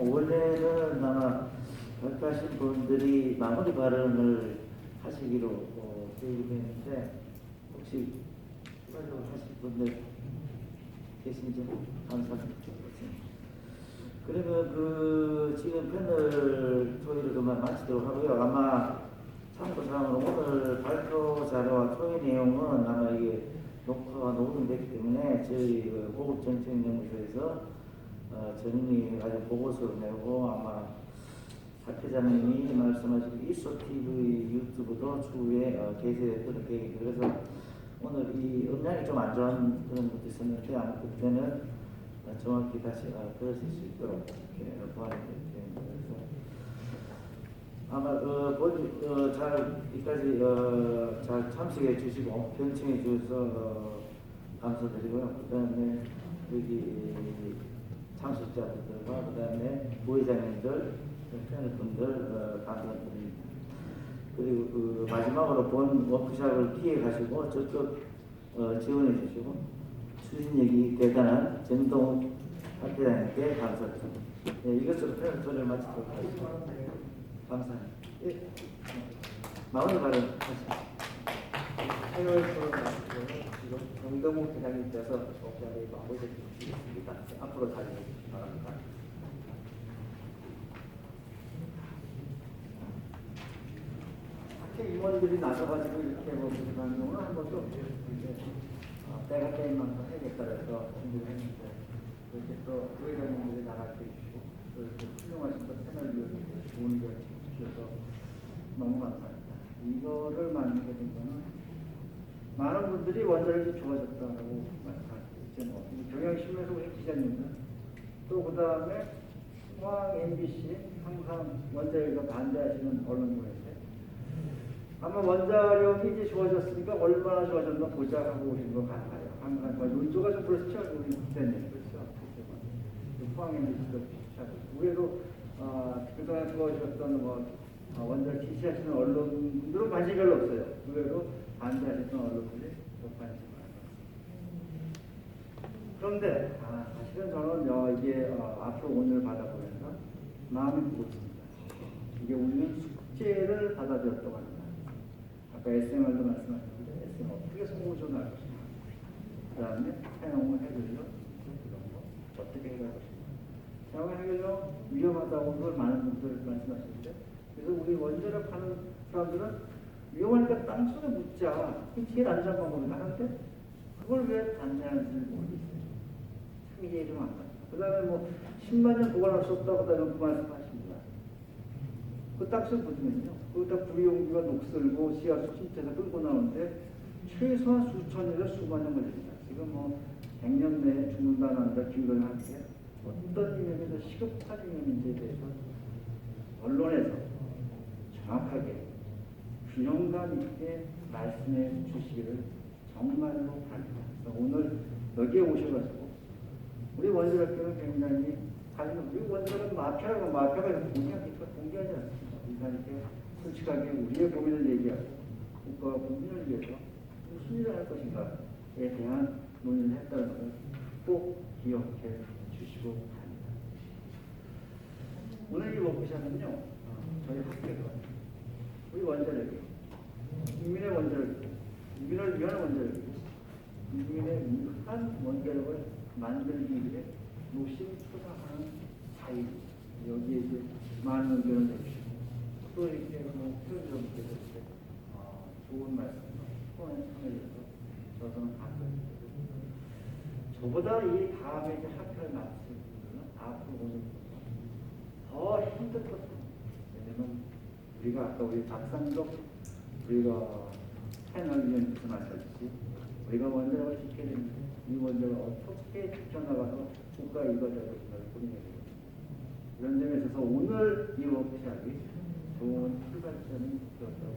뭐 원래는 아마 발표하신 분들이 마무리 발언을 하시기로 어, 계획했는데 혹시 추가적으로 하실 분들 계신지 감사드립니다. 그러면 그 지금 패널 토의를 그만 마치도록 하고요. 아마 참고사항으로 오늘 발표 자료와 토의 내용은 아마 이게 녹화가 녹음됐기 때문에 저희 그 보급정책연구소에서 어, 정리해가지고 보고서를 내고 아마 박 회장님이 말씀하신 이소 TV 유튜브도 추후에 어, 게시될 계획입니다. 그래서 오늘 이 음량이 좀 안 좋은 그런 것도 있었는데 아마 그때는 어, 정확히 다시 어, 들으실 수 있도록 이렇게 보완이 됩니다. 그래서 아마 어, 본, 어, 잘 이까지 어, 잘 참석해 주시고 경청해 주셔서 어, 감사드리고요. 그다음에 여기 참석자분들과 그다음에 부회장님들, 패널분들 어, 감사드립니다. 그리고 그 마지막으로 본 워크샵을 피해 가시고 저쪽 어, 지원해 주시고 추진력이 대단한 전동 학회장님께 감사드립니다. 네, 이것으로 토를 마치도록 하겠습니다. 감사합니다. 예. 마무리 발언 하십시오. 정동욱 대장님께서 자리에 마무리해 주시겠습니다. 네, 앞으로 자리해 주시기 바랍니다. 학회 임원들이 나서가지고 이렇게 뭐 부족한 경우는 한 번도 없어요. 어, 때가 때인 만큼 해야겠다 해서 준비를 했는데 이렇게 또 부회장님들이 나가게 해주시고 또 이렇게 훌륭하신 또 패널 위원님들 좋은 의견 주셔서 너무 감사합니다. 이거를 만들게 된 거는 많은 분들이 원자력이 좋아졌다고 말씀하시죠. 뭐, 경향신문에서 우리 기자님은 또 그 다음에 중앙 MBC 항상 원자력을 반대하시는 언론부에서 아마 원자력이 이제 좋아졌으니까 얼마나 좋아졌나 보자 하고 오신 것 같아요. 항상 뭐 논조가 좀 그렇죠. 우리 국대님 그렇죠. 포항 MBC도 비슷하고 의외로 어, 그동안 좋아졌던 뭐 어, 원자력 지지하시는 언론들은 관심이 별로 없어요. 의외로 반대하시는 언론들이 더 관심이 많아요. 그런데 아, 사실은 저는 어, 이게 어, 앞으로 오늘 받아보면서 마음이 무겁습니다. 이게 우리는 숙제를 받아들였다고 합니다. 아까 SMR도 말씀하셨는데 SM 어떻게 성공조할 것인가. 그 다음에 사용을 해결력 이런 거 어떻게 해결할 것인가. 사용을 해결력 위험하다고 그걸 많은 분들 말씀하시는데 그래서 우리 원자력 하는 사람들은 위험하니까 땅속에 묻자. 그게 제일 안전한 방법이다 하는데 그걸 왜 반대하는지 모르겠어요. 참 이해 좀안 가요. 그 다음에 뭐 10만 년 보관할 수 없다고 다는 그 말씀하십니다. 그 땅속에 묻으면요. 거기다 구리용기가 녹슬고 씨앗수 침체에서 끌고 나오는데 최소한 수천 년에서 수만 년 걸립니다. 지금 뭐 100년 내에 죽는다 난다 기울어야 하는데 어떤 유형에서 시급한 유형인지에 대해서 언론에서 정확하게 균형감 있게 말씀해 주시기를 정말로 바랍니다. 오늘 여기에 오셔가지고 우리 원자력교는 굉장히 가지고 우리 원자력은 마피아라고 마피아가 공개하기 공개하지 않습니다. 이렇게 솔직하게 우리의 고민을 얘기하고 국가와 국민을 위해서 무슨 일을 할 것인가에 대한 논의를 했다는 것을 꼭 기억해 주시고 바랍니다. 오늘 이 워크샵은요, 어, 저희 학교가 우리 원자력이 국민의 원자력이고 국민을 위한 원자력이고 국민의 유한 원자력을 만들기 위해 노심초사하는 자유 여기에 이제 많은 의견을 내주시고 또 이렇게 뭐 표현자분께서 이렇게 어, 좋은 말씀 참여해서 저는 감사드립니다. 저보다 이 다음에 이제 학교를 마칠 분들은 앞으로 오는 분들은 더 힘들 것 같아요. 왜냐면 우리가 아까 우리 박상덕 우리가 패널 위원께서 말씀하셨듯이 우리가 원자력을 지켜야 되는데 이 원자력을 어떻게 지켜나가서 국가 고민해야 되겠습니다. 이런 점에 있어서 오늘 이 워크샵이 좋은 출발점이 되었다